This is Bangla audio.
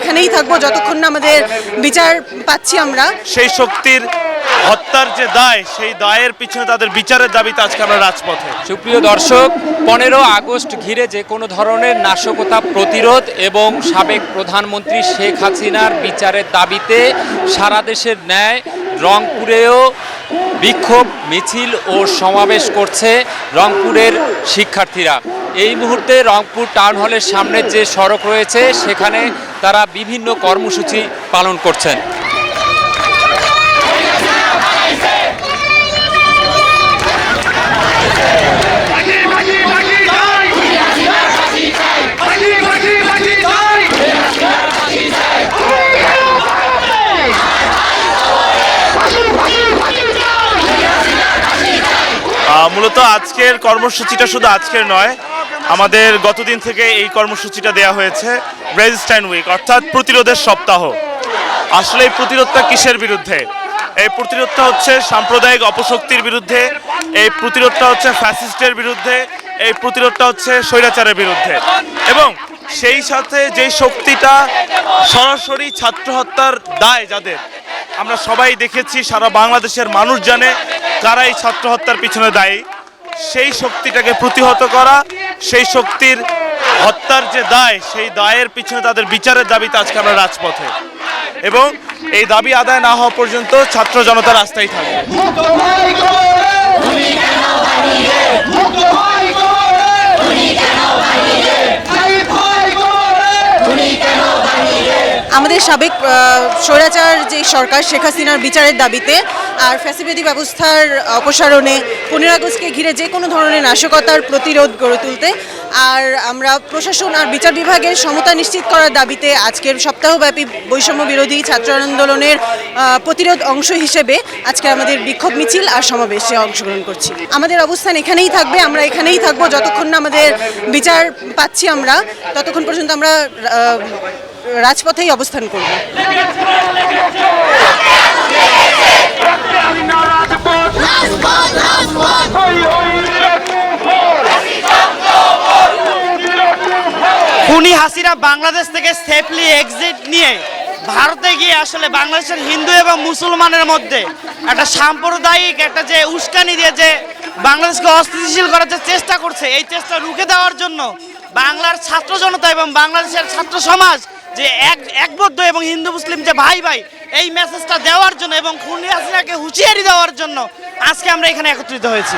এখানেই থাকব যতক্ষণ না আমাদের বিচার পাচ্ছি আমরা। সেই শক্তির হত্যার যে দায় সেই দায়ের পিছনে তাদের বিচারের দাবিতে আজকে আমরা রাজপথে। সুপ্রিয় দর্শক পনেরো আগস্ট ঘিরে যে কোনো ধরনের নাশকতা প্রতিরোধ এবং সাবেক প্রধানমন্ত্রী শেখ হাসিনার বিচারের দাবিতে সারা দেশের ন্যায় রংপুরেও বিক্ষোভ মিছিল ও সমাবেশ করছে রংপুরের শিক্ষার্থীরা। এই মুহূর্তে রংপুর টাউন হলের সামনে যে সড়ক রয়েছে, সেখানে তারা বিভিন্ন কর্মসূচি পালন করছেন। মূলত আজকের কর্মসূচিটা শুধু আজকের নয় আমাদের গতদিন থেকে এই কর্মসূচিটা দেয়া হয়েছে রেজিস্ট্যান্ট উইক, অর্থাৎ প্রতিরোধের সপ্তাহ। আসলে এই প্রতিরোধটা কিসের বিরুদ্ধে? এই প্রতিরোধটা হচ্ছে সাম্প্রদায়িক অপশক্তির বিরুদ্ধে, এই প্রতিরোধটা হচ্ছে ফ্যাসিস্টের বিরুদ্ধে, এই প্রতিরোধটা হচ্ছে স্বৈরাচারের বিরুদ্ধে। এবং সেই সাথে যে শক্তিটা সরাসরি ছাত্র হত্যার দায় যাদের, আমরা সবাই দেখেছি, সারা বাংলাদেশের মানুষ জানে কারা এই ছাত্র হত্যার পিছনে দায়ী। সেই শক্তিটাকে প্রতিহত করা সেই শক্তির হত্যার যে দায়, সেই দায়ের পিছনে তাদের বিচারের দাবিতে আজকে আমরা রাজপথে। এবং এই দাবি আদায় না হওয়া পর্যন্ত ছাত্র জনতা রাস্তায় থাকবে। আমাদের সাবেক স্বৈরাচার যে সরকার শেখ হাসিনার বিচারের দাবিতে আর ফ্যাসিলিটি ব্যবস্থার অপসারণে পনেরো আগস্টকে ঘিরে যে কোনো ধরনের নাশকতার প্রতিরোধ গড়ে তুলতে আর আমরা প্রশাসন আর বিচার বিভাগের সমতা নিশ্চিত করার দাবিতে আজকের সপ্তাহব্যাপী বৈষম্য বিরোধী ছাত্র আন্দোলনের প্রতিরোধ অংশ হিসেবে আজকে আমাদের বিক্ষোভ মিছিল আর সমাবেশে অংশগ্রহণ করছি। আমাদের অবস্থান এখানেই থাকবে, আমরা এখানেই থাকব, যতক্ষণ না আমাদের বিচার পাচ্ছি আমরা, ততক্ষণ পর্যন্ত আমরা রাজপথেই অবস্থান করব। খুনি হাসিনা বাংলাদেশ থেকে সেফলি এক্সিট নিয়ে ভারতে গিয়ে আসলে বাংলাদেশের হিন্দু এবং মুসলমানের মধ্যে একটা সাম্প্রদায়িক, একটা যে উস্কানি দিয়ে যে বাংলাদেশকে অস্থিতিশীল করার যে চেষ্টা করছে, এই চেষ্টা রুখে দেওয়ার জন্য বাংলার ছাত্র জনতা এবং বাংলাদেশের ছাত্র সমাজ যে এক একবদ্ধ এবং হিন্দু মুসলিম যে ভাই ভাই, এই মেসেজটা দেওয়ার জন্য এবং খুনি হাসিনাকে হুঁশিয়ারি দেওয়ার জন্য আজকে আমরা এখানে একত্রিত হয়েছি।